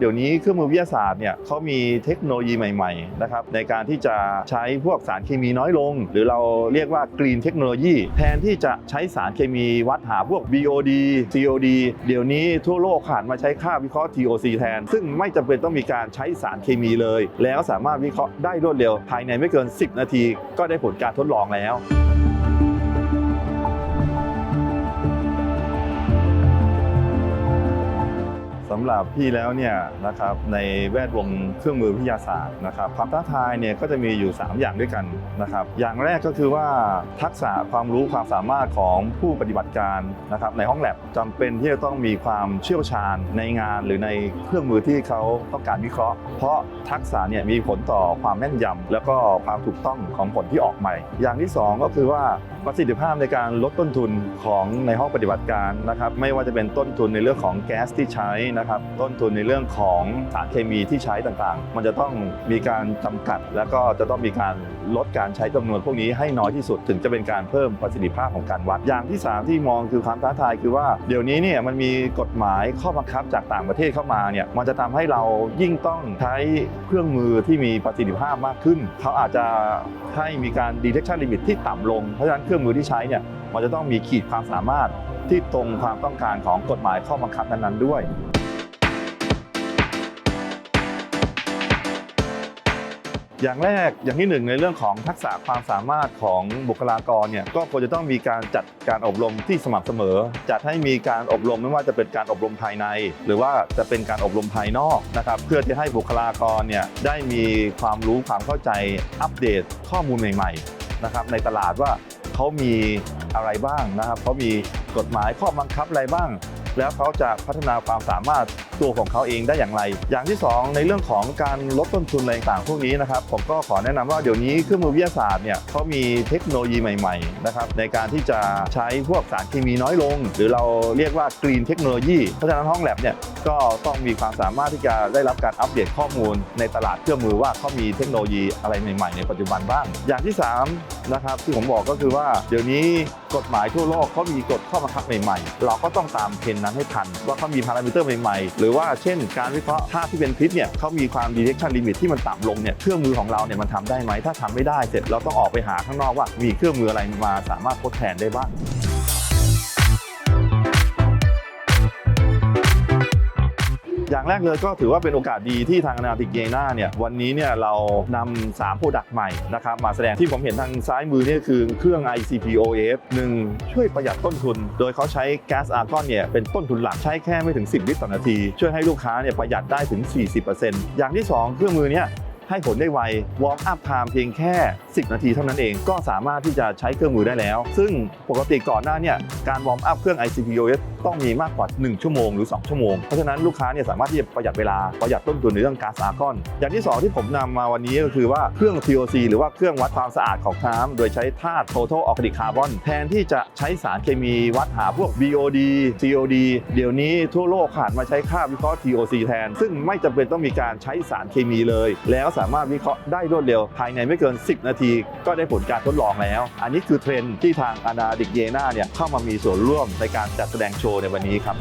เดี๋ยวนี้เครื่องมือวิทยาศาสตร์เนี่ยเขามีเทคโนโลยีใหม่ๆนะครับในการที่จะใช้พวกสารเคมีน้อยลง หรือเราเรียกว่ากรีนเทคโนโลยีแทนที่จะใช้สารเคมีวัดหาพวก BOD COD เดี๋ยวนี้ทั่วโลกหันมาใช้ค่าวิเคราะห์ TOC แทน ซึ่งไม่จำเป็นต้องมีการใช้สารเคมีเลย แล้วสามารถวิเคราะห์ได้รวดเร็วภายในไม่เกิน 10 นาที ก็ได้ผลการทดลองแล้ว สำหรับพี่แล้วเนี่ยนะครับในแวดวงเครื่องมือวิทยาศาสตร์นะครับความท้าทายเนี่ยก็จะมีอยู่ 3 อย่างด้วยกันนะครับ อย่างแรกก็คือว่าทักษะความรู้ความสามารถของผู้ปฏิบัติการนะครับในห้องแลบจำเป็นที่จะต้องมีความเชี่ยวชาญในงานหรือในเครื่องมือที่เขาต้องการวิเคราะห์ เพราะทักษะเนี่ยมีผลต่อความแม่นยำแล้วก็ความถูกต้องของผลที่ออกใหมาอย่างที่สองก็คือว่าประสิทธิภาพในการลดต้นทุนของในห้องปฏิบัติการนะครับไม่ว่าจะเป็นต้นทุนในเรื่องของแก๊สที่ใช้นะครับต้นทุนในเรื่องของสารเคมีที่ใช้ต่างๆ มันจะต้องมีการจำกัด แล้วก็จะต้องมีการลดการใช้จำนวนพวกนี้ให้น้อยที่สุดถึงจะเป็นการเพิ่มประสิทธิภาพของการวัด อย่างที่ 3 ที่มองคือความท้าทายคือว่าเดี๋ยวนี้เนี่ยมันมีกฎหมายข้อบังคับจากต่างประเทศเข้ามาเนี่ยมันจะทำให้เรายิ่งต้องใช้เครื่องมือที่มีประสิทธิภาพมากขึ้น เขาอาจจะให้มีการ detection limit ที่ต่ำลง เพราะฉะนั้นเครื่องมือที่ใช้เนี่ยมันจะต้องมีขีดความสามารถที่ตรงความต้องการของกฎหมายข้อบังคับนั้นๆด้วย อย่างแรกอย่างที่หนึ่งในเรื่องของทักษะความสามารถของบุคลากรเนี่ยก็ควรจะต้องมีการจัดการอบรมที่สม่ำเสมอ จัดให้มีการอบรมไม่ว่าจะเป็นการอบรมภายใน หรือว่าจะเป็นการอบรมภายนอกนะครับเพื่อที่ให้บุคลากรเนี่ยได้มีความรู้ความเข้าใจอัปเดตข้อมูลใหม่ๆนะครับในตลาดว่าเขามีอะไรบ้างนะครับเขามีกฎหมายข้อบังคับอะไรบ้าง แล้วเขาจะพัฒนาความสามารถ ตัวของเขาเองได้อย่างไร อย่างที่ 2 ในเรื่องของการลดต้นทุนอะไรต่างๆพวกนี้นะครับผมก็ขอแนะนำว่าเดี๋ยวนี้เครื่องมือวิทยาศาสตร์เนี่ยเขามีเทคโนโลยีใหม่ๆนะครับในการที่จะใช้พวกสารเคมีน้อยลง หรือเราเรียกว่ากรีนเทคโนโลยีเพราะฉะนั้นห้องแลบเนี่ยก็ต้องมีความสามารถที่จะได้รับการอัปเดตข้อมูล ในตลาดเครื่องมือว่าเขามีเทคโนโลยีอะไรใหม่ๆ ในปัจจุบันบ้าง อย่างที่3นะครับที่ผมบอกก็คือว่าเดี๋ยวนี้กฎหมายทั่วโลกเขามีกฎข้อบังคับใหม่ๆ เราก็ต้องตามเทรนนั้นให้ทันว่าเขามีพารามิเตอร์ใหม่ๆหรืือว่าเช่น การวิเคราะห์ธาตุที่เป็นพิษเนี่ยเขามีความ detection limit ที่มันต่ำลงเนี่ยเครื่องมือของเราเนี่ยมันทำได้ไหมถ้าทำไม่ได้เสร็จเราต้องออกไปหาข้างนอกว่ามีเครื่องมืออะไรมาสามารถทดแทนได้บ้าง อย่างแรกเลยก็ถือว่าเป็นโอกาสดีที่ทางนาติกเยนาเนี่ยวันนี้เนี่ยเรานำ3โปรดักต์ใหม่นะครับมาแสดงที่ผมเห็นทางซ้ายมือเนี่ยคือเครื่อง ICPOF 1 ช่วยประหยัดต้นทุน โดยเขาใช้แก๊สอาร์กอนเนี่ยเป็นต้นทุนหลักใช้แค่ไม่ถึง 10 ลิตรต่อนาที ช่วยให้ลูกค้าเนี่ยประหยัดได้ถึง 40%อย่างที่ 2 เครื่องมือเนี่ย ให้ผลได้ไววอร์มอัพไทม์เพียงแค่ 10 นาทีเท่านั้นเอง ก็สามารถที่จะใช้เครื่องมือได้แล้ว ซึ่งปกติก่อนหน้าเนี่ยการวอร์มอัพเครื่อง ICPOS ต้องมีมากกว่า 1 ชั่วโมงหรือ 2 ชั่วโมง เพราะฉะนั้นลูกค้าเนี่ยสามารถที่จะประหยัดเวลาประหยัดต้นทุนในเรื่องก๊าซอาร์กอน อย่างที่ 2 ที่ผมนำมาวันนี้ก็คือว่าเครื่อง TOC หรือว่าเครื่องวัดความสะอาดของน้ำโดยใช้ธาตุ Total Organic Carbon แทนที่จะใช้สารเคมีวัดหาพวก BOD COD เดี๋ยวนี้ทั่วโลกหันมาใช้ค่าวิเคราะห์ TOC แทน ซึ่งไม่จำเป็นต้องมีการใช้สารเคมีเลย แล้วสามารถวิเคราะห์ได้รวดเร็ว ภายในไม่เกิน 10 นาที ก็ได้ผลการทดลองแล้ว อันนี้คือเทรนด์ที่ทางอนาดิกเยนาเนี่ยเข้ามามีส่วนร่วมในการจัดแสดงโชว์ในวันนี้ครับ